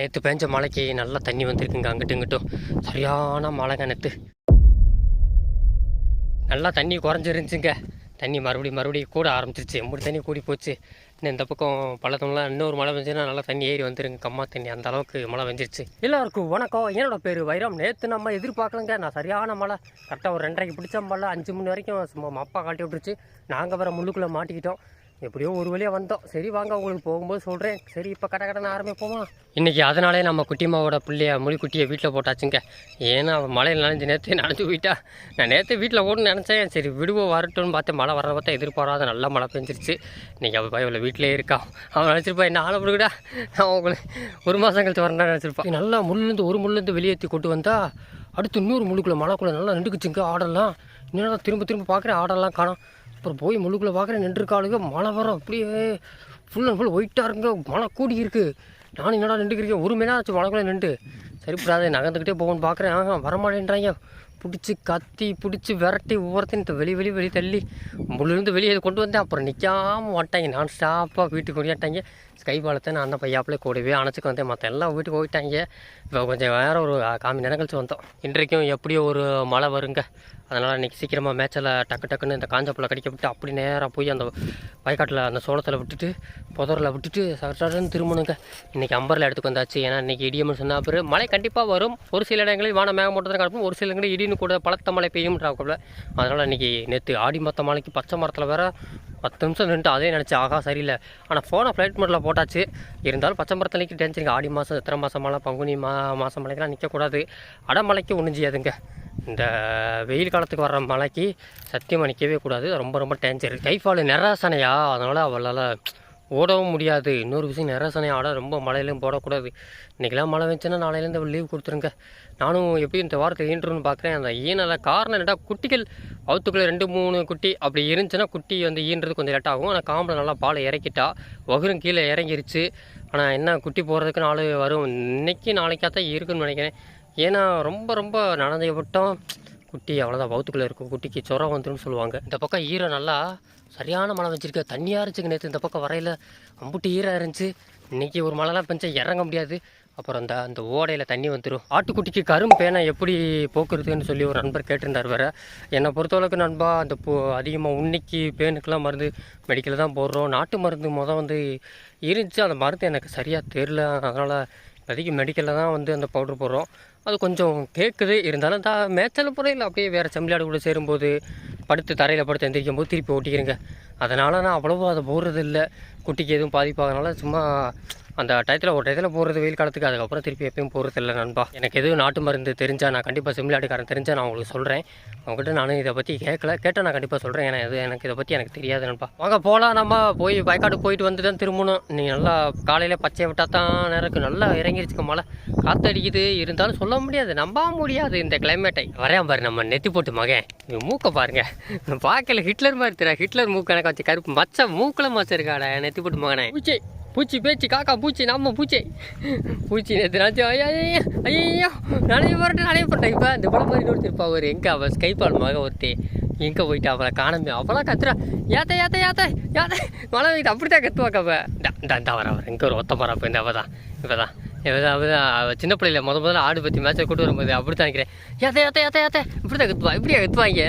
நேற்று பெஞ்ச மழைக்கு நல்லா தண்ணி வந்திருக்குங்க அங்கிட்டும் இங்கிட்டும். சரியான மழைங்க நேற்று நல்லா தண்ணி குறைஞ்சிருந்துச்சுங்க. தண்ணி மறுபடியும் மறுபடியும் கூட ஆரம்பிச்சிருச்சு. எப்படி தண்ணி கூடி போச்சு. இன்னும் இந்த பக்கம் பள்ளத்தம்லாம் இன்னொரு மழை பெஞ்சுன்னா நல்லா தண்ணி ஏறி வந்துருங்க கம்மா தண்ணி. அந்த அளவுக்கு மழை வெஞ்சிருச்சு எல்லாருக்கும் வணக்கம். என்னோட பேர் வைரம். நேற்று நம்ம எதிர்பார்க்கலங்க. நான் சரியான மழை. கரெக்டாக ஒரு ரெண்டரைக்கு பிடிச்ச மழை. அஞ்சு மணி வரைக்கும் சும்மா மப்பா காட்டி விட்டுருச்சு. நாங்கள் வேறு முள்ளுக்குள்ளே மாட்டிக்கிட்டோம். எப்படியோ ஒரு வழியாக வந்தோம். சரி வாங்க உங்களுக்கு போகும்போது சொல்கிறேன் சரி இப்போ கட்ட கடனை ஆரம்பிப்போமா? இன்றைக்கி அதனாலே நம்ம குட்டிமாவோட பிள்ளைய மொழிக்குட்டியை வீட்டில் போட்டாச்சுங்க. ஏன்னா அவன் மழையில் நனைஞ்சு நேற்று நனைஞ்சு போயிட்டா. நான் நேற்று வீட்டில் ஓடணும்னு நினச்சேன். சரி விடுவோம் வரட்டும்னு பார்த்து மழை வர பார்த்தா எதிர்பாராத நல்லா மழை பெஞ்சிருச்சு. இன்றைக்கி அவள் பயவில் வீட்டிலே இருக்கா. அவன் நினச்சிருப்பா என்ன ஆளை பிடிக்கடா? நான் உங்களுக்கு ஒரு மாதம் கழிச்சு வரேன் நினச்சிருப்பான் நல்லா முள்ளுலேருந்து ஒரு முள்ளுலேருந்து வெளியேற்றி கொண்டு வந்தா அடுத்து இன்னொரு முள்ளுக்குள்ளே மழைக்குள்ளே நல்லா நின்றுக்குச்சுங்க ஆடெல்லாம். இன்னும் திரும்ப திரும்ப பார்க்குறேன் ஆடெல்லாம் காணோம். அப்புறம் போய் முள்ளுக்குள்ளே பார்க்குறேன் நின்றுருக்காளுங்க. மழை வரும் அப்படியே ஃபுல் அண்ட் ஃபுல் ஒயிட்டாக இருங்க மழை கூடி இருக்குது நானும் என்னடா நின்றுக்கிறேன் ஒரு மணி நேரம் ஆச்சு மழைக்குள்ளே நின்று சரிப்படாது நகர்ந்துக்கிட்டே போகணும்னு பார்க்குறேன் ஆஹா வரமாட்டேன்றாங்க பிடிச்சி கத்தி பிடிச்சி விரட்டி ஒவ்வொருத்தையும் வெளியே வெளியே வெளியே தள்ளி முள்ளிருந்து வெளியே கொண்டு வந்தேன். அப்புறம் நிற்காம வந்துட்டாங்க. நான் ஸ்டாப்பாக வீட்டுக்கு ஓடியாட்டாங்க ஸ்கை பாலத்தை நான் அந்த பையாப்பிலே கூடவே அணைச்சிக்கு வந்தேன். மற்ற எல்லாம் வீட்டுக்கு போயிட்டாங்க. இப்போ கொஞ்சம் வேற ஒரு காமி நேரம் கழிச்சு வந்தோம். இன்றைக்கும் எப்படியோ ஒரு மழை வருங்க. அதனால் இன்றைக்கி சீக்கிரமாக மேட்சில் டக்கு டக்குன்னு இந்த காஞ்சப்பில் கடிக்க விட்டு அப்படி நேராக போய் அந்த வயக்காட்டில் அந்த சோளத்தில் விட்டுட்டு புதரில் விட்டுட்டு சட்டன்னு திரும்பணுங்க. இன்றைக்கி அம்பரில் எடுத்துக்கு வந்தாச்சு. ஏன்னா இன்றைக்கி இடியம்னு சொன்னால் அப்புறம் மழை கண்டிப்பாக வரும். ஒரு சில இடங்களில் வான மேகமூட்டத்தை கிடக்கும் ஒரு சில இடங்களில் இடின்னு கூட பலத்த மழை பெய்யும்ன்றாக்குள்ள அதனால் இன்றைக்கி நேற்று ஆடி மொத்த மழைக்கு பச்சை மரத்தில் வேறு பத்து நிமிஷம் நின்று அதே நினச்சி ஆகா சரியில்லை. ஆனால் ஃபோனை ஃப்ளைட் மோட்டில் போட்டாச்சு. இருந்தாலும் பச்சை மரத்தில் நிற்க டென்ஷனுக்கு ஆடி மாதம் எத்தனை மாதம் மழை பங்குனி மா மாதம் மழைக்கெல்லாம் நிற்கக்கூடாது அடமழைக்கு ஒன்றும் செய்யாதுங்க இந்த வெயில் காலத்துக்கு வர்ற மழைக்கு சத்தியமாக நிற்கவே கூடாது. ரொம்ப ரொம்ப டேஞ்சர் கைஃபால் நிராசனையா? அதனால் அவளால் ஓடவும் முடியாது. இன்னொரு விஷயம் நிறசனை ஆட ரொம்ப மழையிலையும் போடக்கூடாது. இன்றைக்கெல்லாம் மழை வந்துச்சுன்னா நாளையிலேருந்து லீவ் கொடுத்துருங்க. நானும் எப்படி இந்த வாரத்தை ஈன்றுன்னு பார்க்குறேன் அந்த ஈனல காரணம் என்னடா குட்டிகள் அவுத்துக்குள்ளே ரெண்டு மூணு குட்டி அப்படி இருந்துச்சுன்னா குட்டி வந்து ஈன்றது கொஞ்சம் லேட் ஆகும். ஆனால் காம்பில் நல்லா பாலை இறக்கிட்டா வகுரும் கீழே இறங்கிருச்சு. ஆனால் என்ன குட்டி போடுறதுக்கு நாள் வரும். இன்னைக்கு நாளைக்காத்தான் இருக்குன்னு நினைக்கிறேன். ஏன்னா ரொம்ப ரொம்ப நனைஞ்ச விட்டோம். குட்டி அவ்வளோதான் பௌத்துக்குள்ளே இருக்கும். குட்டிக்கு சொரம் வந்துடும் சொல்லுவாங்க. இந்த பக்கம் ஈரம் நல்லா சரியான மழை வச்சுருக்க. தண்ணியாக இருந்துச்சுங்க நேற்று இந்த பக்கம் வரையில். அம்புட்டு ஈராக இருந்துச்சு. இன்றைக்கி ஒரு மழைலாம் பெஞ்சா இறங்க முடியாது. அப்புறம் அந்த அந்த ஓடையில் தண்ணி வந்துடும் ஆட்டுக்குட்டிக்கு கரும் பேனை எப்படி போக்குறதுன்னு சொல்லி ஒரு நண்பர் கேட்டிருந்தார் வேறு. என்னை பொறுத்தளவுக்கு நண்பா அந்த பூ அதிகமாக உன்னிக்கு பேனுக்கெல்லாம் மருந்து மெடிக்கலில் தான் போடுறோம். நாட்டு மருந்து மொதல் வந்து இருந்துச்சு. அந்த மருந்து எனக்கு சரியாக தெரில அதனால் இப்போதைக்கு மெடிக்கலில் தான் வந்து அந்த பவுட்ரு போடுறோம். அது கொஞ்சம் கேட்குது. இருந்தாலும் தான் மேய்ச்சல் முறையில் அப்படியே வேறு செம்பிளாடு கூட சேரும்போது படுத்து தரையில் படுத்து எந்திரிக்கும் போது திருப்பி ஓட்டிக்கிறேங்க. அதனால் நான் அவ்வளோவா அதை போடுறது இல்லை குட்டிக்கு எதுவும் பாதிப்பாகனால சும்மா அந்த டயத்தில் ஒரு டயத்தில் போடுறது வெயில் காலத்துக்கு அதுக்கப்புறம் திருப்பி எப்பயும் போகிறது இல்லை நண்பா. எனக்கு எதுவும் நாட்டு மருந்து தெரிஞ்சால் நான் கண்டிப்பாக செம்பிளாட்டுக்காரன் தெரிஞ்சால் நான் உங்களுக்கு சொல்கிறேன் அவங்ககிட்ட நானும் இதை பற்றி கேட்கல கேட்டால் நான் கண்டிப்பாக சொல்கிறேன் ஏன்னா எது எனக்கு இதை பற்றி எனக்கு தெரியாது நண்பா. வாங்க போகலாம் நம்ம போய் வயக்காடு போயிட்டு வந்து தான் திரும்பணும். நீங்கள் நல்லா காலையில் பச்சையை விட்டால் தான் நேரம் நல்லா இறங்கிருச்சுக்க மழை. காற்றடிக்குது இருந்தாலும் சொல்ல முடியாது நம்ப முடியாது இந்த கிளைமேட்டை வரேன் பாரு நம்ம நெத்தி போட்டு மகன். இவன் மூக்கை பாருங்க. பார்க்கல ஹிட்லர் மாதிரி தெரியா ஹிட்லர் மூக்கு எனக்கு வச்சு கருப்பு மச்ச மூக்கில் மச்ச இருக்காடா. நெத்தி போட்டு மகனே. பூச்சி பேச்சு காக்கா பூச்சி நம்ம பூச்சி பூச்சி நேற்று நினச்சி ஐயா ஐயோ நனைய போறேன் நனைய போட்டேன் இப்போ இந்த படம் மாதிரி ஒருத்தர் அவர் எங்கே அவள் ஸ்கைபால் மக ஒருத்தி எங்கே போயிட்டு அவளை காணமே அவளா கத்துறா ஏத்த ஏத்த ஏத்த ஏத்த மழை வைக்கிட்டு அப்படி தான் கத்துவாக்கா அவள் இந்த இந்த வர அவர் எங்கே ஒரு ஒத்த மரம் இப்போ இந்த அவள் தான் இப்போ தான் சின்ன பிள்ளையில முத முதல்ல ஆடு பற்றி மேட்சை கூட்டு வரும்போது அப்படி தான் நினைக்கிறேன். ஏத்த ஏத்த ஏத்த ஏத்த. இப்படி தான் கத்துவா இப்படியா கத்துவாங்க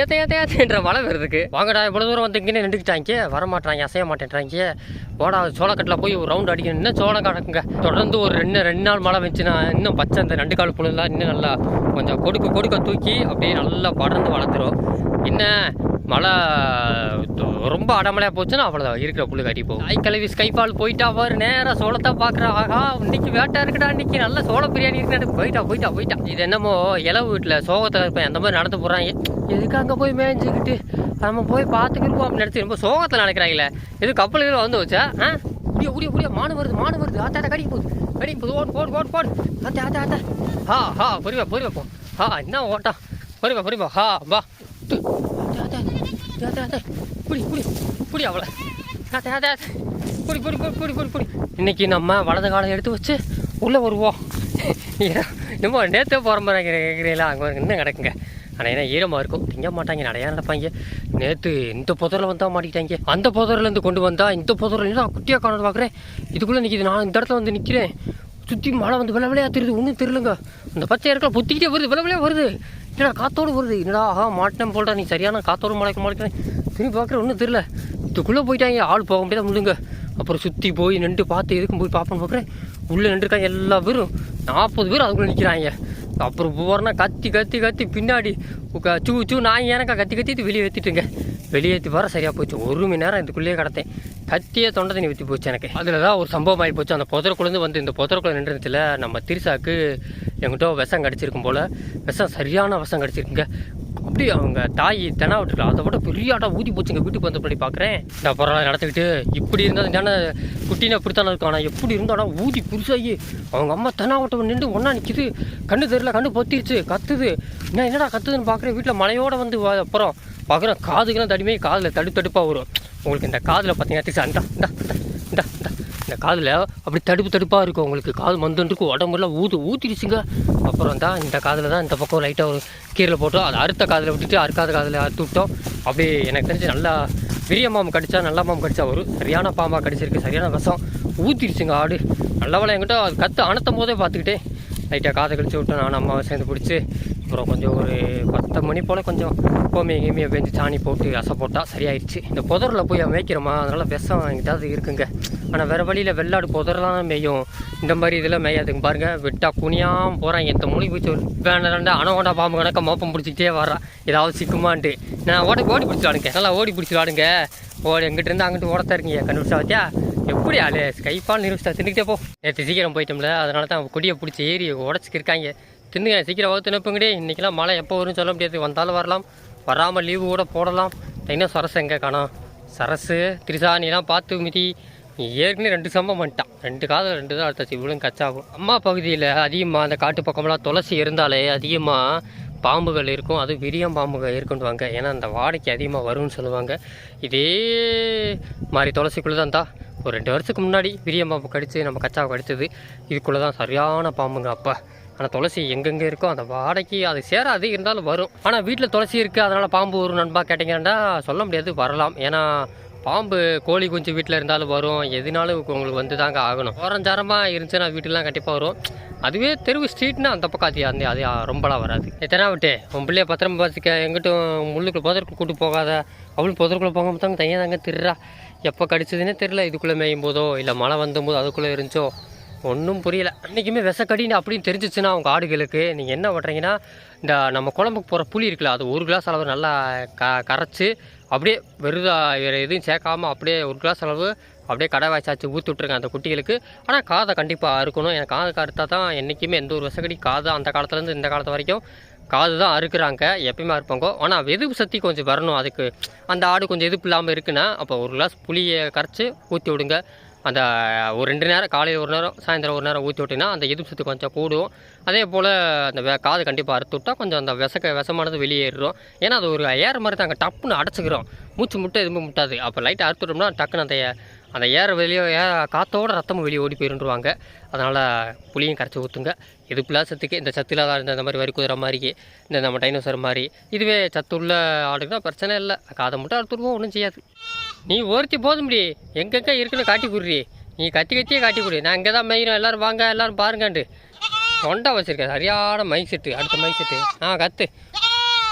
ஏத்த ஏத்த ஏத்தன்ற மழை வருதுக்கு. வாங்கடா இவ்வளோ தூரம் வந்து இங்கே நின்றுக்கிட்டாங்க. வர மாட்டாங்க அசைய மாட்டேன்றாங்க. போடா சோளக்கட்டில் போய் ஒரு ரவுண்ட் அடிக்கணும். இன்னும் சோளம் கிடக்குங்க தொடர்ந்து ஒரு ரெண்டு ரெண்டு நாள் மழை வந்துச்சுன்னா இன்னும் பச்சை அந்த ரெண்டு கால் புழுலாம் இன்னும் நல்லா கொஞ்சம் கொடுக்க கொடுக்க தூக்கி அப்படியே நல்லா படர்ந்து வளர்த்துரும் என்ன? மழை ரொம்ப அடமழையாக போச்சுன்னா அவ்வளோதான் இருக்கிற புல்லு கட்டி போகும். தாய் கழுவி ஸ்கைபால் போயிட்டா பாரு நேராக சோளத்தை பார்க்குறா ஆகா இன்னைக்கு வேட்டை இருக்குடா இன்னைக்கு. நல்ல சோள பிரியாணி இருக்குடா போயிட்டா போயிட்டா போயிட்டா. இது என்னமோ இலவு வீட்டில் சோகத்தில் இருப்பேன். அந்த மாதிரி நடந்து போகிறாங்க எதுக்கு அங்கே போய் மேய்ஞ்சிக்கிட்டு? நம்ம போய் பார்த்துக்கிருப்போம் அப்படின்னு நினச்சி ரொம்ப சோகத்தில் நினைக்கிறாங்களே. எது கப்பல்கள் வந்து வச்சா ஆ? உடிய உடிய உடிய மானு வருது மானு வருது. ஆத்தா ஆத்தா கடிக்க போகுது. கடிக்க போகுது. ஓடு ஓடு ஓடு ஓடு. ஆத்தா ஆத்தா ஆத்தா. ஹா ஹா பொறிவா பொறிவா போ. ஹா என்ன ஓட்டம்? பொறிவா பொறிவா ஹா வா. புடி புடி புடி அவளை. ஆத்தா ஆத்தா ஆத்தா. புடி புடி புடி புடி புடி புடி இன்னைக்கு நம்ம வலது காலம் எடுத்து வச்சு உள்ளே வருவோம். நம்ம நேற்றே போகிற மாதிரி கேட்குறீங்களா அங்கே இன்னும் கிடக்குங்க. ஆனால் ஏன்னா ஈரமாக இருக்கும் திங்க மாட்டாங்க நிறையா நடப்பாங்க. நேற்று இந்த புதரில் வந்தால் மாட்டிக்கிட்டாங்க. அந்த புதர்லேருந்து கொண்டு வந்தா இந்த புதரில் நான் குட்டியாக காணது பார்க்குறேன் இதுக்குள்ளே நிற்கிது நான் இந்த இடத்துல வந்து நிற்கிறேன் சுற்றி மழை வந்து வெள்ள தெரியுது ஒன்றும் தெரியலங்க. அந்த பச்சை இருக்கல பொத்திக்கிட்டே வருது வெள்ள வருது. என்னடா காத்தோடு வருது என்னடா ஆஹா மாட்டேன் போல்டா நீ. சரியான காத்தோடு முளைக்க முளைக்கிறேன் திரும்பி பார்க்குற ஒன்றும் தெரியல. இதுக்குள்ளே போயிட்டாங்க. ஆள் போக முடியாத முள்ளுங்க. அப்புறம் சுற்றி போய் நின்று பார்த்து எதுக்கும் போய் பார்ப்போன்னு பார்க்குறேன். உள்ளே நின்றுருக்காங்க எல்லா பேரும். நாற்பது பேர் அதுக்குள்ளே நிற்கிறாங்க அப்புறம் போகிறனா கத்தி கத்தி கத்தி பின்னாடி சூ சூ நான் எனக்கா கத்தி கத்தி வெளியே ஏற்றிட்டுங்க வெளியே ஏற்றி வர சரியாக போச்சு. ஒரு மணி நேரம் இதுக்குள்ளேயே கிடத்தேன். கத்தியே தொண்டை தண்ணி ஊற்றி போச்சு எனக்கு. அதில் தான் ஒரு சம்பவம் ஆகி போச்சு. அந்த புதருக்குள்ளேருந்து வந்து இந்த புதருக்குள்ள நின்றுச்சுல நம்ம திருசாக்கு எங்கிட்ட விஷம் கடிச்சிருக்கும் போல். விஷம் சரியான விஷம் கடிச்சிருக்குங்க. அப்படி அவங்க தாய் தெனா விட்டுருக்கலாம் அதை விட பெரிய ஆட்டா ஊதி போச்சுங்க. வீட்டுக்கு வந்த பண்ணி பார்க்குறேன் இந்த பரவாயில்ல நடத்திக்கிட்டு இப்படி இருந்தால் தானே குட்டினா இப்படித்தானே இருக்கும் ஆனால் எப்படி இருந்தாலும் ஊதி புதுசாகி அவங்க அம்மா தெனாவட்டம் நின்று ஒன்றா நிற்கிது கண்ணு தெரியல கண்ணு பொத்திருச்சு கத்துது. என்ன என்னடா கத்துதுன்னு பார்க்குறேன் வீட்டில் மலையோடு வந்து அப்புறம் பார்க்குறேன் காதுக்கெல்லாம் தடிமையே காதில் தடுத்தடுப்பாக வரும். உங்களுக்கு இந்த காதில் பார்த்தீங்கன்னா அந்த இந்த இந்த. இந்த காதில் அப்படி தடுப்பு தடுப்பாக இருக்கும். உங்களுக்கு காது மந்துன்றிருக்கும் உடம்புலாம் ஊது ஊற்றிடுச்சுங்க அப்புறம் தான் இந்த காதில் தான் இந்த பக்கம் லைட்டாக ஒரு கீரில் போட்டோம். அதை அறுத்த காதில் விட்டுட்டு அறுக்காத காதில் அறுத்து விட்டோம். அப்படி எனக்கு தெரிஞ்சு நல்லா பெரிய மாம்பு கடிச்சா நல்ல மாம்பு கடிச்சா ஒரு சரியான பாம்பாக கடிச்சிருக்கு சரியான விஷம். ஊற்றிடுச்சுங்க ஆடு. நல்ல வேலை என்கிட்ட அது கற்று அணத்தும் போதே பார்த்துக்கிட்டே லைட்டாக காதை கழிச்சு விட்டோம் நான் அம்மாவை சேர்ந்து பிடிச்சி அப்புறம் கொஞ்சம் ஒரு பத்து மணி போல் கொஞ்சம் கோமியை கீமியை பெஞ்சு சாணி போட்டு அசை போட்டால் சரியாயிடுச்சு இந்த புதரில் போய் மேய்க்கிறோமா? அதனால் விஷம் எங்கிட்டாவது இருக்குங்க. ஆனால் வேறு வழியில் வெள்ளாடு புதரெலாம் மேயும். இந்த மாதிரி இதெல்லாம் மேயாதுங்க. பாருங்கள் விட்டால் குனியாம போகிறாங்க இந்த மொழி போச்சு வேண்டாம் ரெண்டா அணவண்டா பாம்பு கணக்க மோப்பம் பிடிச்சிக்கிட்டே வர்றான் ஏதாவது சிக்குமான்ட்டு. நான் ஓடி ஓடி பிடிச்சி நல்லா ஓடி பிடிச்சிடாடுங்க ஓடி எங்கிட்டிருந்து அங்கிட்டு ஓடத்தான் இருக்கீங்க. கண்டுபிடிச்சா பார்த்தியா எப்படி ஆளு? ஸ்கைப்பால் நிரூபிச்சா தின்னுக்கிட்டே போ. நேற்று சீக்கிரம் போயிட்டோம்ல. அதனால தான் கொடியை பிடிச்சி ஏறி உடச்சிக்கிருக்காங்க தின்னுங்க சீக்கிரம் வகுத்து நிற்பங்கடே இன்றைக்கெலாம் மழை எப்போ வரும்னு சொல்ல முடியாது. வந்தாலும் வரலாம். வராமல் லீவு கூட போடலாம். இன்னும் சரசு எங்கே காணோம் சரசு திரிசாணிலாம் பார்த்து மிதி. நீ ஏற்கனவே ரெண்டு சம்பவம் பண்ணிட்டான். ரெண்டு காதில் ரெண்டு தான் அடுத்தாச்சு இவ்வளோ கச்சாகும் அம்மா பகுதியில் அதிகமாக அந்த காட்டு பக்கம்லாம் துளசி இருந்தாலே அதிகமாக பாம்புகள் இருக்கும். அது விரியம் பாம்புகள் இருக்குன்னுவாங்க. ஏன்னா அந்த வாடைக்கு அதிகமாக வரும்னு சொல்லுவாங்க. இதே மாதிரி துளசிக்குள்ளே தான் தான் ஒரு ரெண்டு வருஷத்துக்கு முன்னாடி விரியம் பாம்பு கடித்து நம்ம கச்சாவை கடித்தது. இதுக்குள்ளே தான் சரியான பாம்புங்க அப்பா. ஆனால் துளசி எங்கெங்கே இருக்கோ அந்த வாடைக்கு அது சேராது இருந்தாலும் வரும். ஆனால் வீட்டில் துளசி இருக்குது அதனால் பாம்பு வரும் நண்பா கேட்டிங்கன்னா சொல்ல முடியாது வரலாம். ஏன்னா பாம்பு கோழி குஞ்சு வீட்டில் இருந்தாலும் வரும். எதுனாலும் உங்களுக்கு வந்து தாங்க ஆகணும் ஓரஞ்சாரமாக இருந்துச்சுன்னா வீட்டுலாம் கண்டிப்பாக வரும். அதுவே தெருவு ஸ்ட்ரீட்னா அந்த பக்கம் அது அந்த அது ரொம்பலாம் வராது. எத்தனை விட்டு உன் பிள்ளைய பத்திரமா பார்த்துக்க. எங்கிட்டும் முள்ளுக்குள்ள புதற்குள்ள கூட்டு போகாத. அவளும் புதருக்குள்ளே போக மாட்டாங்க தனியாக தாங்க திருறா. எப்போ கடிச்சதுன்னே தெரில இதுக்குள்ளே மேயும் போதோ இல்லை மழை வந்தும் போது அதுக்குள்ளே இருந்துச்சோ. ஒன்றும் புரியல. அன்றைக்குமே விஷக்கடின்னு அப்படின்னு தெரிஞ்சிச்சுன்னா அவங்க ஆடுகளுக்கு நீங்கள் என்ன பண்ணுறீங்கன்னா இந்த நம்ம குழம்புக்கு போகிற புளி இருக்குல்ல அது ஒரு கிளாஸ் அளவு நல்லா க கரைச்சி அப்படியே வெறுதா வேறு எதுவும் சேர்க்காம அப்படியே ஒரு கிளாஸ் அளவு அப்படியே கடை வாய்ச்சாச்சு ஊற்றி விட்ருங்க அந்த குட்டிகளுக்கு. ஆனால் காதை கண்டிப்பாக அறுக்கணும். எனக்கு காது அறுத்தா தான் என்றைக்குமே எந்த ஒரு விஷக்கடி காது அந்த காலத்துலேருந்து இந்த காலத்து வரைக்கும் காது தான் அறுக்குறாங்க எப்பயுமே அறுப்பாங்க. ஆனால் வெதுப்பு சக்தி கொஞ்சம் வரணும். அதுக்கு அந்த ஆடு கொஞ்சம் எதுப்பு இல்லாமல் இருக்குன்னா அப்போ ஒரு கிளாஸ் புளியை கரைச்சி ஊற்றி விடுங்க. அந்த ஒரு ரெண்டு நேரம் காலையில் ஒரு நேரம் சாயந்தரம் ஒரு நேரம் ஊற்றி விட்டிங்கன்னா அந்த எதிர்ப்பு சத்து கொஞ்சம் கூடும். அதே போல் அந்த காது கண்டிப்பாக அறுத்து விட்டா கொஞ்சம் அந்த விசக்க விஷமானது வெளியேறும் ஏன்னா அது ஒரு ஏற மாதிரி தாங்க டப்புன்னு அடைச்சிக்கிறோம். மூச்சு முட்டை எதுவுமே முட்டாது. அப்போ லைட்டை அறுத்துட்டோம்னா டக்குன்னு அந்த அந்த ஏற வெளியே ஏற காற்றோட ரத்தமும் வெளியே ஓடி போயிருந்துருவாங்க அதனால் புளியும் கரைச்சி ஊற்றுங்க இது சத்துக்கு இந்த சத்து இல்லாத இந்த இந்த மாதிரி வரி குதிரை மாதிரி இந்த நம்ம டைனோசர் மாதிரி. இதுவே சத்து உள்ள ஆடுனா பிரச்சனை இல்லை. காதை மட்டும் அறுத்துடுவோம் ஒன்றும் செய்யாது. நீ ஒருத்தி போதும்டி. முடி எங்கெங்கே இருக்குன்னு காட்டி குடுறி. நீ கத்தி கத்தியே காட்டி கொடு. நான் இங்கே தான் மெயிறோம் எல்லோரும் வாங்க எல்லோரும் பாருங்கண்டு தொண்டை வச்சுருக்கேன் சரியான மைக் செட்டு அடுத்த மைக் செட்டு ஆ கத்து.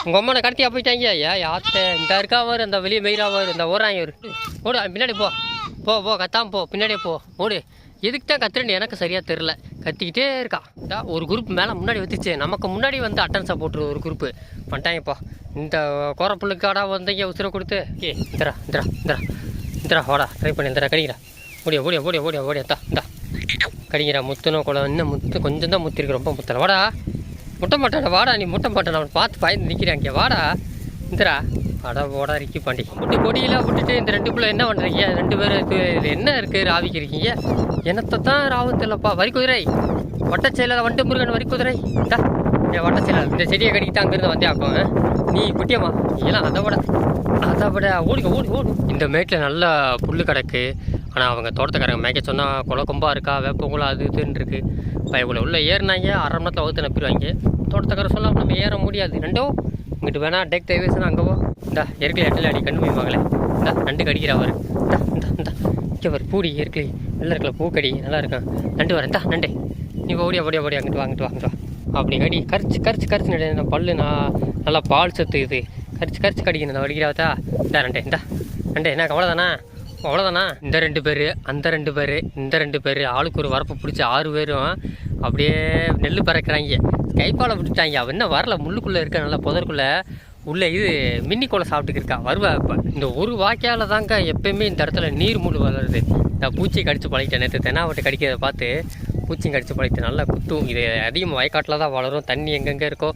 உங்கள் அம்மா கடத்தியா போயிட்டாங்க ஐயா? யாத்த இந்த இருக்கா வரு இந்த வெளியே மெயிரா இந்த ஓராங்க வரு ஓடு பின்னாடி போ. போ போ கத்தாம போ. பின்னாடியே போ. ஓடு. எதுக்கு தான் கத்துறேன்னு எனக்கு சரியாக தெரில கத்திக்கிட்டே இருக்கா. இதா ஒரு குரூப் மேலே முன்னாடி வந்துச்சு நமக்கு முன்னாடி வந்து அட்டன்ஸாக போட்டுரு ஒரு குரூப்பு பண்ணிட்டாங்கப்பா இந்த கோரப்புள்ளுக்காடா வந்தீங்க உசுரை கொடுத்து. ஏ இந்தரா இந்தரா இந்தரா இந்தரா வாடா ட்ரை பண்ணி இந்தரா கடிக்கிறா ஓடியா ஓடியா ஓடியா ஓடியா ஓடியா தா இந்தா. கடிக்கிறா முத்துனோ குளம் இன்னும் முத்து கொஞ்சம் தான் முத்திருக்கு ரொம்ப முத்தலை. வாடா. முட்டை மாட்டாடா வாடா நீ முட்டை மாட்டான் அவன் பார்த்து பயந்து நிற்கிறேன் இங்கே வாடா. இந்தரா. அட போடா ரிக்கி பாண்டி. முட்டு கொடியெல்லாம் விட்டுட்டு இந்த ரெண்டு பிள்ளை என்ன பண்ணுறீங்க ரெண்டு பேரும் இது இது என்ன இருக்குது ராவிக்கு இருக்கீங்க என்னத்தை தான் ராவு தெரியலப்பா வரி குதிரை. வட்டச்செயலாளர் வண்டு முருகன் வரி குதிரை. இந்தா என் வட்டச்செயலாளர் இந்த செடியை கடிக்கிட்டு அங்கேருந்து வந்தே ஆக்கும்? நீ குட்டியம்மா நீலாம் அதை விட அதை விட ஓடுங்க ஓடு ஓடு. இந்த மேட்டில் நல்லா புல் கிடக்கு. ஆனால் அவங்க தோட்டத்துக்காரங்க மேய்க்க சொன்னால் குலை கொம்பா இருக்கா வேப்பங்குளம் அது இதுன்னு இருக்கு. பயக்குள்ள உள்ள ஏறினாங்க அரை மணி நேரத்தில் வகுத்து நப்பிடுவாங்க தோட்டத்துக்காரர் சொல்லாம நம்ம ஏற முடியாது. ரெண்டோ இங்கிட்டு வேணா டெக் டைவேஷன் அங்கே போ. இந்தா இயற்கை எட்டில் அடி கண்ணு போய் மகளே. இந்தா நண்டு கடிக்கிறா அவர். இந்தா இந்தா இந்தா. இங்கே பூடி இயற்கை. நல்லா இருக்கல பூக்கடி. நல்லா இருக்கான் நண்டு வரேன் இந்தா நண்டே நீ ஓடியா ஓடியா ஓடியா அங்கிட்டு வாங்கிட்டு வாங்கிட்டு வா அப்படி கடி கரிச்சு கரிச்சு கரிச்சு நடி இந்த பல்லு நான் நல்லா பால் சத்து இது. கரிச்சு கரிச்சு கடிக்கணும் இந்த வடிக்கிறாத்தா இந்த நண்டே இந்த. நண்டே என்ன அவ்வளோதானா அவ்வளோதானா இந்த ரெண்டு பேர் அந்த ரெண்டு பேர் இந்த ரெண்டு பேர். ஆளுக்கு ஒரு வரப்பு பிடிச்சி ஆறு பேரும் அப்படியே நெல் பறக்கிறாங்க. கைப்பாலை விட்டுட்டாங்க அவன் என்ன வரல. முள்ளுக்குள்ளே இருக்க நல்லா புதருக்குள்ளே. உள்ளே இது மின்னி கோலை சாப்பிட்டுக்கு இருக்கா. வருவா இப்போ. இந்த ஒரு வாய்க்கால் தாங்க எப்பயுமே இந்த இடத்துல நீர் முள் வளருது. நான் பூச்சி கடிச்சு பழகிட்டேன். நேற்று தென்னாவட்டை கடிக்கிறத பார்த்து பூச்சி கடிச்சு பழகிட்டு நல்லா குத்தும். இது அதிகம் வயக்காட்டில் தான் வளரும். தண்ணி எங்கெங்கே இருக்கோ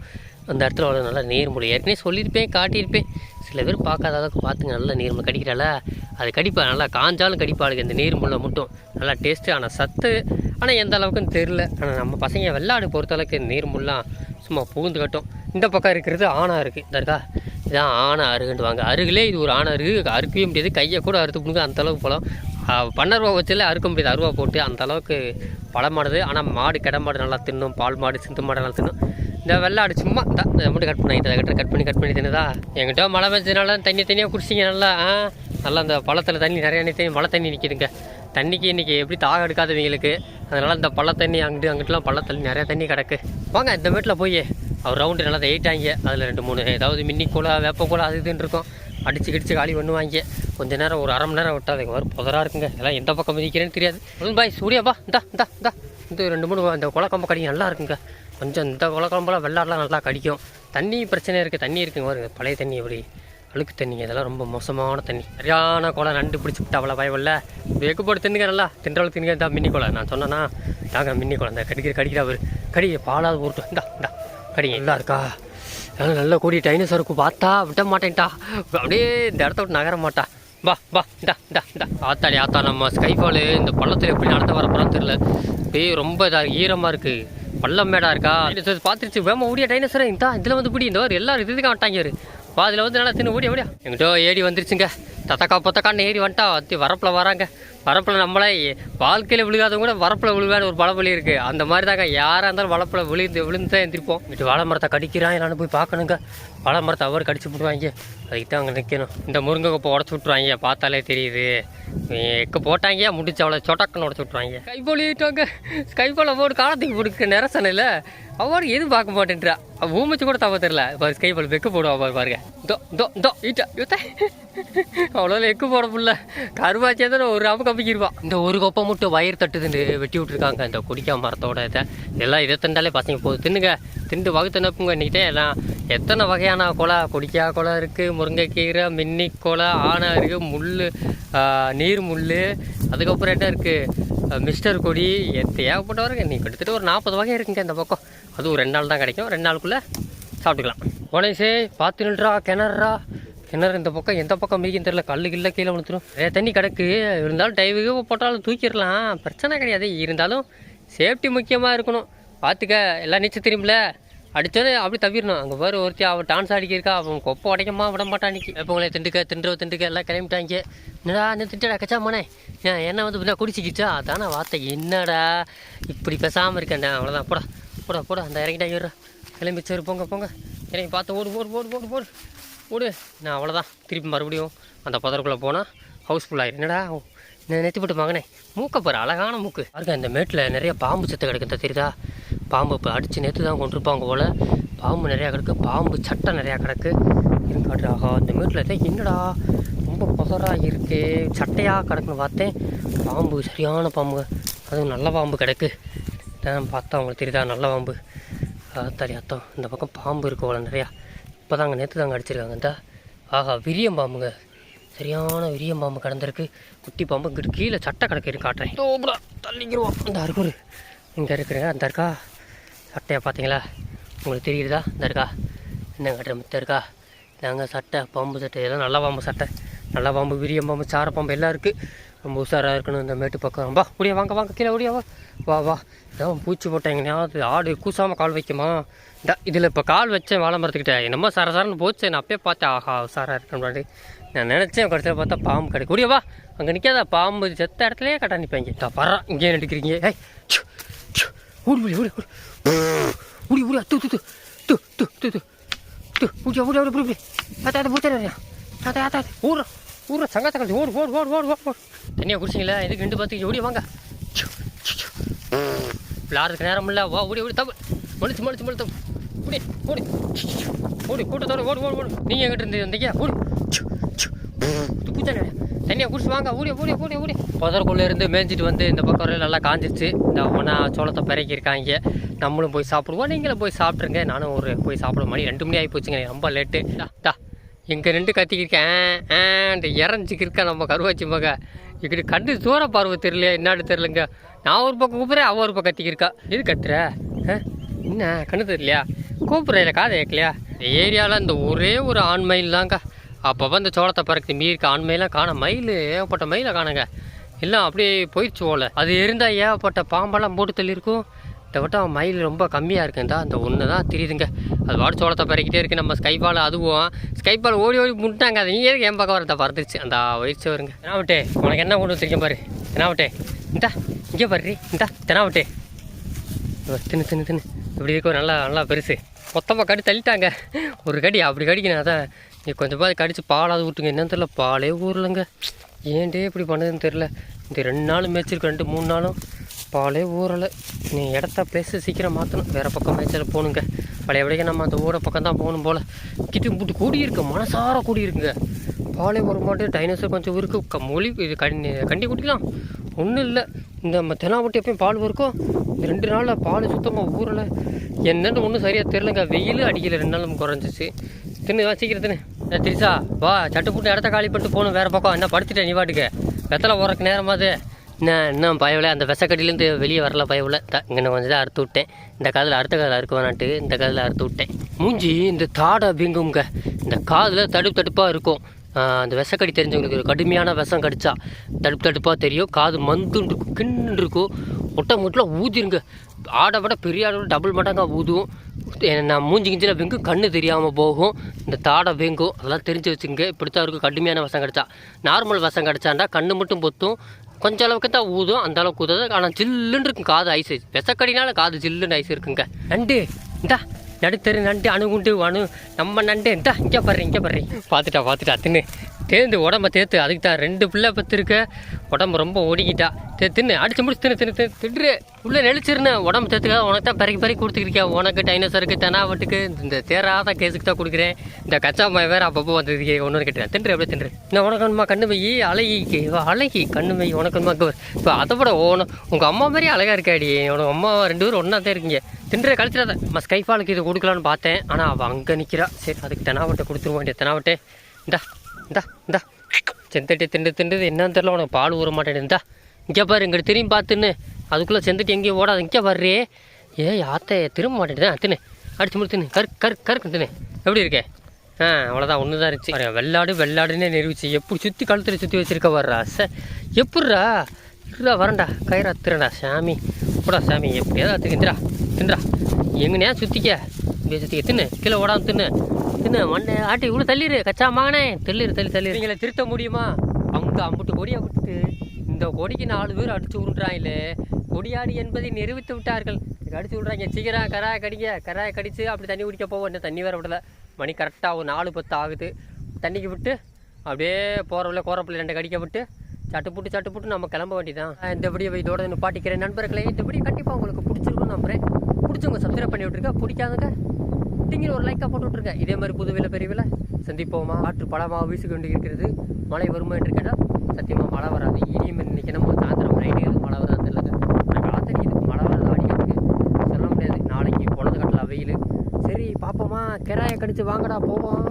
அந்த இடத்துல வளரும். நல்லா நீர் முள் ஏற்கனவே சொல்லியிருப்பேன் காட்டியிருப்பேன். சில பேர் பார்க்காத அளவுக்கு பார்த்துங்க நல்லா நீர்மூலி கடிக்கிறால அது கடிப்பா நல்லா காஞ்சாலும் கடிப்பாளுங்க இந்த நீர்மூலை மட்டும். நல்லா டேஸ்ட்டு ஆனால் சத்து ஆனால் எந்த அளவுக்குன்னு தெரில ஆனால் நம்ம பசங்க வெள்ளாடு பொறுத்தளவுக்கு நீர்முள்ளாம் சும்மா பூந்து கட்டும் இந்த பக்கம் இருக்கிறது ஆணா இருக்குது இந்த இருக்கா? இதான் ஆணை அருகுன்ட்டு வாங்க அருகிலே இது ஒரு ஆணை அருகு அறுக்கவே முடியாது. கையை கூட அறுத்து பிடுங்க அந்தளவுக்கு பழம். பன்னருவா வச்சில அறுக்க முடியாது. அருவா போட்டு அந்தளவுக்கு பழமானது. ஆனால் மாடு கிட மாடு நல்லா தின்னும். பால் மாடு சிந்து மாடு நல்லா தின்னும். இந்த வெள்ளாடு சும்மா தான் மட்டும் கட் பண்ணி இதை கட் பண்ணி கட் பண்ணி தின்னுதா? எங்கிட்ட மழை பெஞ்சதுனால தண்ணி தண்ணியாக குடிச்சிங்க நல்லா ஆ? நல்லா அந்த பழத்தில் தண்ணி நிறைய தண்ணி மழை தண்ணி நிற்கிதுங்க தண்ணிக்கு இன்றைக்கி எப்படி தாகம் எடுக்காதவங்களுக்கு அதனால் இந்த பள்ள தண்ணி அங்கிட்டு அங்கிட்டலாம் பள்ள தண்ணி நிறையா தண்ணி கிடக்கு. வாங்க இந்த வீட்டில் போய் அவர் ரவுண்டு நல்லா எயிட்டாங்க அதில் ரெண்டு மூணு ஏதாவது மின்னி கூலை வேப்ப கூலை அது இதுன்னு இருக்கும். அடிச்சு கிடிச்சு காலி பண்ணுவாங்க. கொஞ்ச நேரம் ஒரு அரை மணி நேரம் விட்டா அதுக்கு வரும் புதராக இருக்குங்க. எல்லாம் எந்த பக்கம் மிதிக்கிறேன்னு தெரியாது. பாய் சூர்யாப்பா இந்தா இந்தா இந்தா. இந்த ரெண்டு மூணு இந்த குளக்கம்ப கடிங்க நல்லா இருக்குங்க. கொஞ்சம் இந்த குளக்கம்பெல்லாம் வெள்ளாடலாம் நல்லா கடிக்கும். தண்ணி பிரச்சனை இருக்குது தண்ணி இருக்குங்க பாருங்க. பழைய தண்ணி எப்படி அழுக்கு தண்ணிங்க இதெல்லாம் ரொம்ப மோசமான தண்ணி. சரியான குளம் நண்டு பிடிச்சி விட்டா அவ்வளோ பயமில்ல வெக்கு போட்டு தின்னுங்க நல்லா. தின்றளவு தின்னுங்க தான் மின்னி குளம் நான் சொன்னேன்னா தாங்க மின்னி குளம் இந்த கடிக்கிற கடிக்கிற அவர். கடி பாலாவது போட்டு இந்தா இந்தா. கடிங்க நல்லா இருக்கா? அதனால் நல்லா கூடி டைனோசருக்கு பார்த்தா விட மாட்டேன்ட்டா அப்படியே இந்த இடத்த விட்டு நகர மாட்டா. வா வா இந்தா இந்தா இந்தா. ஆத்தாடி ஆத்தா நம்ம ஸ்கைஃபாலு இந்த பள்ளத்தில் எப்படி நடந்து வர போகிறான்னு தெரியல. அப்படியே ரொம்ப இதாக ஈரமாக இருக்குது பள்ளம் மேடா இருக்கா? டைனோசர் பார்த்துருச்சு. வேமா ஓடியா டைனோசர் இந்த இதில் வந்து பிடி. இந்த மாதிரி எல்லாரும் இதுக்கு வந்துட்டாங்க இரு. வந்து நல்லா தின்னு ஓடியா ஓடியா. எங்கிட்ட ஏடி வந்துருச்சுங்க. தத்தக்கா பொத்தக்கான்னு ஏறி வந்துட்டா. அத்தி வரப்பில் வராங்க. வரப்பில் நம்மளே வாழ்க்கையில் விழுகாதவங்க கூட வரப்பில் விழுவான்னு ஒரு பழப்பொழி இருக்குது அந்த மாதிரி தாங்க யாராக இருந்தாலும் வளப்பில் விழுந்து விழுந்து தான் எந்திரிப்போம். வீட்டு வாழை மரத்தை கடிக்கிறான் என்னான்னு போய் பார்க்கணுங்க. வாழை மரத்தை அவர் கடிச்சு விட்ருவாங்க அதுக்கு தான் அங்கே நிற்கணும் இந்த முருங்கை கொப்பை உடச்சி விட்ருவாங்க பார்த்தாலே தெரியுது. எக்க போட்டாங்க முடிச்சு அவ்வளோ சொட்டக்கன்னு உடச்சி விட்ருவாங்க கைப்போலிட்டாங்க கைப்போல போட்டு காலத்துக்கு போட்டு இல்லை. அவர் எதுவும் பார்க்க மாட்டேன்றா. ஊமிச்சு கூட தப்ப தெரியல. பாரு கைப்பல் வெக்க போடுவா பாரு பாருங்க. தோ தோ தோ ஈட்டா யூத்தா அவ்வளோ எக்கு போட முடியல. கருவாச்சே தான் ஒரு அப்பு கப்பிக்கிருவான் இந்த ஒரு கொப்பை மட்டும் வயிறு தட்டுதுன்னு வெட்டி விட்டுருக்காங்க. இந்த குடிக்கா மரத்தோட இதை. எல்லாம் இதை திண்டாலே பசங்க போதும் தின்னுங்க. திண்டு வகுத்து நப்புங்க இன்னைக்கிட்டே எல்லாம். எத்தனை வகையான குலை? கொடிக்கா குலை இருக்குது முருங்கைக்கீரை மின்னி குலை ஆனை இருக்குது முள் நீர் முள் அதுக்கப்புறம் என்ன இருக்குது மிஸ்டர் கொடி. எத்த வரைக்கும் நீ கிட்டத்தட்ட ஒரு நாற்பது வகை இருக்குங்க இந்த பக்கம். அதுவும் ரெண்டு நாள் தான் கிடைக்கும். ரெண்டு நாளுக்குள்ளே சாப்பிட்டுக்கலாம். உனேசே பார்த்து நின்றா கிணறா கிணறு இந்த பக்கம் எந்த பக்கம் மீக்கும் தெரியல. கல்லு கில்ல கீழே விழுத்துரும் நிறைய தண்ணி கிடக்கு. இருந்தாலும் டைவுக்கு போட்டாலும் தூக்கிடலாம். பிரச்சனை கிடையாது. இருந்தாலும் சேஃப்டி முக்கியமாக இருக்கணும். பார்த்துக்க எல்லாம் நீச்சல் தெரியுமில்ல அடித்தோடனே அப்படி தவிரணும். அங்கே பாரு ஒருத்தி அவன் டான்ஸ் ஆடிக்கிருக்கா. அவன் கொப்பை உடைக்கமா விட மாட்டான் இன்னைக்கு. எப்போங்களே திண்டுக்க திண்டுற திண்டுக்க எல்லாம் கிளம்பிட்டாங்க. என்னடா அந்த திண்டடா கச்சா மனே ஏன் என்ன வந்து பின்னா குடிச்சிக்கிச்சா? அதான வார்த்தை. என்னடா? இப்படி பேசாமல் இருக்கேன்டா. அவ்வளோதான் போடா போடா போடா. அந்த இறங்கிட்டாங்க கிளம்பிச்சு போங்க போங்க. இறங்கி பார்த்து ஓடு ஓடு ஓடு ஓடு ஓடு. ஓடு. நான் அவ்வளோதான் திருப்பி மறுபடியும் அந்த புதருக்குள்ளே போனால் ஹவுஸ்ஃபுல் ஆகிடும் என்னடா நெத்தி போட்டு மகனே. மூக்க போகிற அழகான மூக்கு. பாருங்க இந்த மேட்டில் நிறைய பாம்பு செத்து கிடக்கு தெரியுதா? பாம்பு இப்போ அடித்து நேற்று தான் கொண்டிருப்பாங்க போல். பாம்பு நிறையா கிடக்கு பாம்பு சட்டை நிறையா கிடக்கு. இருக்காட்டு ஆகா இந்த மேட்டில் தான் என்னடா? ரொம்ப புதராக இருக்குது சட்டையாக கிடக்குன்னு பார்த்தேன். பாம்பு சரியான பாம்பு அதுவும் நல்ல பாம்பு கிடக்கு. பார்த்தா உங்களுக்கு தெரியுதா நல்ல பாம்பு. ஆத்தாடி அத்தம் இந்த பக்கம் பாம்பு இருக்கு போல நிறையா. இப்போ தாங்க நேற்று தாங்க அடிச்சிருக்காங்க இந்த. ஆஹா விரியம் பாம்புங்க. சரியான விரியம் பாம்பு கிடந்திருக்கு. குட்டி பாம்பு இங்கிட்டு கீழே சட்டை கிடக்கு காட்டுறேன். தோபுடா தள்ளிக்கிறோம் இந்த இருக்குது இங்கே இருக்கிறேன் அந்த இருக்கா? சட்டையை பார்த்தீங்களா? உங்களுக்கு தெரியுதா? இந்த இருக்கா? என்ன கட்டுற மித்த இருக்கா? நாங்கள் சட்டை பாம்பு சட்டை இதெல்லாம் நல்ல பாம்பு சட்டை. நல்லா பாம்பு விரியம் பாம்பு சார பாம்பு எல்லாம் இருக்குது ரொம்ப உஷாராக இருக்கணும் இந்த மேட்டு பக்கம். வா முடியா வாங்க வாங்க கீழே ஓடியா வா. வா வா. ஏன் பூச்சி போட்டாங்கண்ணா அது ஆடு கூசாமல் கால் வைக்குமா? இந்த இதில் இப்போ கால் வச்சேன் வாழை மரத்துக்கிட்ட. என்னமோ சர சரன்னு போச்சு நான் அப்பயே பார்த்தேன். ஆஹா உஷாராக இருக்க முன்னாடி நான் நினச்சேன் கடைசியில் பார்த்தா பாம்பு கிடைக்கும். கூடியவா அங்கே நிற்காதா பாம்பு செத்த இடத்துலையே கட்டா நிற்பாங்க பரா இங்கே நடிக்கிறீங்க ஏய் ஊடி ஊடி ஊடி ஊடி ஊடி தூ து து து து து ஊடி ஊடி புடி ஊடி அதை அதை ஊத்தாரியா அதை அதை ஊடுறோம் ஊரில் சங்கத்தை கழிச்சு ஓடு ஓடு ஓடு ஓடு ஓடு. ஓடு தண்ணியாக குடிச்சிங்களா? இதுக்கு ரெண்டு பார்த்து ஓடி வாங்க? விளாட்றதுக்கு நேரம் இல்லை. வா ஓடி ஓடி தப்பு. மலிச்சு மலிச்சு மலிச்சு ஓடி ஓடி. ஓடி கூட்டத்தோட ஓடு ஓடு ஓடு. நீங்கள் எங்கிட்ட இருந்து வந்தீங்க? ஓடி. பூச்சானே தண்ணியை குடிச்சு வாங்க. ஓடி ஓடி ஓடி ஓடி. புதற்குள்ளே இருந்து மேய்ஞ்சிட்டு வந்து இந்த பக்கம் நல்லா காஞ்சிருச்சு. இந்த ஒன்றா சோளத்தை பிறக்கிருக்காங்க நம்மளும் போய் சாப்பிடுவோம். நீங்களும் போய் சாப்பிட்ருங்க நானும் ஒரு போய் சாப்பிட மணி ரெண்டு மணி ஆகி போச்சுங்க. ரொம்ப லேட்டு டா. இங்கே ரெண்டு கத்திக்கிருக்கேன். இறஞ்சிக்கு இருக்கா நம்ம கருவாச்சி மக. இப்படி கண்டு தூர பார்வை தெரியல என்னான்னு தெரிலங்க நான் ஒரு பக்கம் கூப்பிட்றேன் அவ ஒரு பக்கம் கத்திக்கிருக்கா. இது கத்துற? ஆ? என்ன? கண்ணு தெரியலையா? கூப்பிட்றேன் காதை கேட்கலையா இந்த ஏரியாவில் இந்த ஒரே ஒரு ஆண் மயில் தாங்க. அப்பப்போ இந்த சோளத்தை பறக்குது மீறிக்க இருக்க ஆண் மயிலாம் காண. மயில் ஏகப்பட்ட மயிலை காணுங்க. எல்லாம் அப்படியே போயிடுச்சு ஓலை அது இருந்தால் ஏகப்பட்ட பாம்பெல்லாம் போட்டு தள்ளியிருக்கும். இந்த அவன் மயில் ரொம்ப கம்மியாக இருக்குந்தா அந்த ஒன்று தான் தெரியுதுங்க. அது வாடு சோளத்தை பறக்கிட்டே இருக்குது நம்ம ஸ்கைபால் அதுவும். ஸ்கைபால் ஓடி ஓடி முட்டாங்க. அது நீங்க எதுக்கு என் பக்கம் வரதா பறந்துருச்சு அந்த வயிற்று வருங்க தெனாவட்டே உனக்கு என்ன கொண்டு வச்சிருக்கேன் பாரு. தெனாவட்டே இந்தா. இங்கே பாரு இந்தா. தெனாவட்டே தின்னு தின்னு தின்னு. இப்படி இருக்கும் நல்லா நல்லா பெருசு. மொத்தமாக கடி தள்ளிட்டாங்க. ஒரு கடி அப்படி கடிக்கணும். அதான். நீ கொஞ்சம் கொஞ்சமாக கடிச்சு பாலாவது விட்டுங்க என்னன்னு தெரில பாலே ஊரலங்க ஏன்டே இப்படி பண்ணதுன்னு தெரில இந்த ரெண்டு நாள் மேய்ச்சிருக்கு ரெண்டு மூணு நாளும். பாலே ஊறலை. நீ இடத்த பிளேஸு சீக்கிரம் மாற்றணும் வேறு பக்கம் மேய்ச்சல் போகணுங்க. பழையபடிக்க நம்ம அந்த ஊரை பக்கம் தான் போகணும் போல். கிட்ட போட்டு கூடியிருக்கு. மனசார கூடியிருக்குங்க. பாலே ஒரு மாட்டு டைனோசர் கொஞ்சம் இருக்கு க- மொழி இது கண்டி கண்டி குட்டிக்கலாம் ஒன்றும் இல்லை. இந்த நம்ம தெனாவட்டி எப்பயும் பால் இருக்கும் இந்த ரெண்டு நாளில் பால் சுத்தமாக ஊறலை. என்னன்னு ஒன்றும் சரியாக தெரிலங்க வெயில் அடிக்கல. ரெண்டு நாளும் குறைஞ்சிச்சு. தின்னு வா சீக்கிரம் தின்னு. திரிசா வா சட்டு புட்டு இடத்த காலி பண்ணிட்டு போகணும். வேறு பக்கம். என்ன படுத்துட்டேன் நீ பாட்டுக்கு? வெத்தலை உரக்கு நேரமாது. நான் இன்னும் பயவில்? அந்த விசக்கடியிலேருந்து வெளியே வரல பயவில். த இங்கே கொஞ்சம் தான் அறுத்து விட்டேன். இந்த காதில் அடுத்த காதில் அறுக்க வேணான்ட்டு இந்த காதில் அறுத்து விட்டேன். மூஞ்சி இந்த தாடை அப்படிங்குங்க இந்த காதில் தடுப்பு தடுப்பாக இருக்கும். அந்த விஷக்கடி தெரிஞ்சவங்களுக்கு ஒரு கடுமையான விஷம் கடிச்சா தடுப்பு தடுப்பாக தெரியும். காது மந்துன்னு இருக்கும் கின்னு இருக்கும். முட்டை முட்டில் ஊதிருங்க. ஆடை விட பெரிய ஆடை விட டபுள் மடங்காக ஊதும் நான் மூஞ்சி கிஞ்சில் வெங்கும் கண்ணு தெரியாமல் போகும். இந்த தாடை வெங்கும் அதெல்லாம் தெரிஞ்சு வச்சுங்க இப்படித்தான் இருக்கும். கடுமையான விஷம் கிடச்சா. நார்மல் விஷம் கிடச்சாண்டா கண்ணு மட்டும் பொத்தும். கொஞ்சம் அளவுக்கு தான் ஊதும் அந்த அளவுக்கு ஊதாது ஆனால் ஜில்லுன்னு இருக்கும் காது ஐஸ் விசக்கடினால காது ஜில்லுன்னு ஐஸ் இருக்குங்க. நண்டு இந்தா நடுத்தரு நண்டு அணுகுண்டு அணு நம்ம நண்டு இந்தா இங்கே பாரு இங்கே பாரு. பார்த்துட்டா பார்த்துட்டா தின்னு. தேர்ந்து உடம்ப தேர்த்து அதுக்கு தான் ரெண்டு பிள்ளை பத்திருக்க. உடம்பு ரொம்ப ஒடுக்கிட்டா. தே தின்னு அடிச்சு முடிச்சு தின்னு தின்னு தின்னு தின்று. உள்ளே நெளிச்சிருந்தேன் உடம்பு தேர்த்துக்காக உனக்கு தான் பறக்கி பறக்கி கொடுத்துருக்கியா உனக்கு டைனோசருக்கு தெனாவட்டுக்கு இந்த தேராத கேஸுக்கு தான் கொடுக்குறேன். இந்த கச்சா மாய வேறு அப்பப்போ வந்ததுக்கு ஒன்று கேட்டேன் தின்று அப்படியே தின்று. நான் உனக்கு வேணுமா கண்ணு மை அழகி அழகி கண்ணு மை உனக்கு வேணுமா இப்போ அதை விட ஓனும் உங்கள் அம்மா மாதிரி அழகாக இருக்காடி. உனக்கு அம்மா ரெண்டு பேரும் ஒன்றா தான் இருக்கீங்க. தின்ற கழிச்சிடாத. நம்ம ஸ்கைஃபாலுக்கு இது கொடுக்கலான்னு பார்த்தேன். ஆனால் அவள் அங்கே நிற்கிறா சரி அதுக்கு தெனாவட்டை கொடுத்துருவோம். வேண்டிய தெனாவட்டே. இந்தா. இந்தா இந்தா. செந்தட்டி திண்டு திண்டுது. என்னன்னு தெரியல உனக்கு பால் ஊற மாட்டேன் இந்தா இங்கே பாரு இங்கிட்ட திரும்பி பார்த்துன்னு அதுக்குள்ளே செந்தட்டி எங்கேயும் ஓடாது. இங்கே பாரு ஏ யாத்தை திரும்ப மாட்டேன். தின்னு. அடிச்சு முடி தின்னு. கரு கரு கருக்கு தின்னு. எப்படி இருக்கே? ஆ அவ்வளோதான் ஒன்று தான் இருந்துச்சு வெள்ளாடு வெள்ளாடுன்னே நிரூபிச்சு. எப்படி சுற்றி கழுத்தில் சுற்றி வச்சுருக்க வர்றா ச எப்பட்றா இல்லை வரண்டா கயிறா திருடா சாமி. போடா சாமி. எப்படியாவது அத்துக்கு தின்றா எங்கனையா சுற்றிக்க இப்படியே சுற்றிக்க தின்னு. கீழே ஓடாம தின்னு. தின்னு. மண்ணை ஆட்டி இவ்வளோ தள்ளிடு கச்சா மகனே தள்ளிடு தள்ளி தள்ளி நீங்களை திருத்த முடியுமா? அவங்க அம்புட்டு கொடியை விட்டு இந்த கொடிக்கு நாலு பேர் அடிச்சு விட்றாங்களே கொடியாடி என்பதை நிரூபித்து விட்டார்கள். இதுக்கு அடிச்சு விட்றாங்க சீக்கிரம் கராயை கடிங்க. கராயை கடிச்சு அப்படி தண்ணி குடிக்க போவோம். இன்னும் தண்ணி வேறு விடலை. மணி கரெக்டாக ஒரு நாலு பத்து ஆகுது. தண்ணிக்கு விட்டு அப்படியே போகிறவங்கள கோரப்பிள்ளை ரெண்டு கடிக்க விட்டு சட்டு சட்டுப்புட்டு சட்டு நம்ம கிளம்ப வேண்டியதான் இந்த வீடியோ இதோட நிப்பாட்டிக்கிறேன் நண்பர்களே இந்த வீடியோ கண்டிப்பாக உங்களுக்கு பிடிச்சிருக்கும் நம்புறேன். பிடிச்சவங்க சப்ஸ்கிரைப் பண்ணி விட்ருங்க பிடிக்காதங்க டிங்கிற ஒரு லைக்காக போட்டு விட்ருக்கேன் இதே மாதிரி புதுவில பெரியவில் சந்திப்போமா? ஆற்று பழமாக வீசு கொண்டு இருக்கிறது மழை வருமா என்று கேட்டால் சத்தியமாக மழை வராது. இனியும் இன்னைக்கு நம்ம சாயந்தரம் நைட்டு எதுவும் மழை வராது இல்லைங்க நான் காத்தடி மழை வராது அடிக்கிறதுக்கு சொல்ல முடியாது. நாளைக்கு பொழுது கட்டலாம் வெயில். சரி பார்ப்போமா கிராயை கடிச்சு வாங்கடா போவோம்.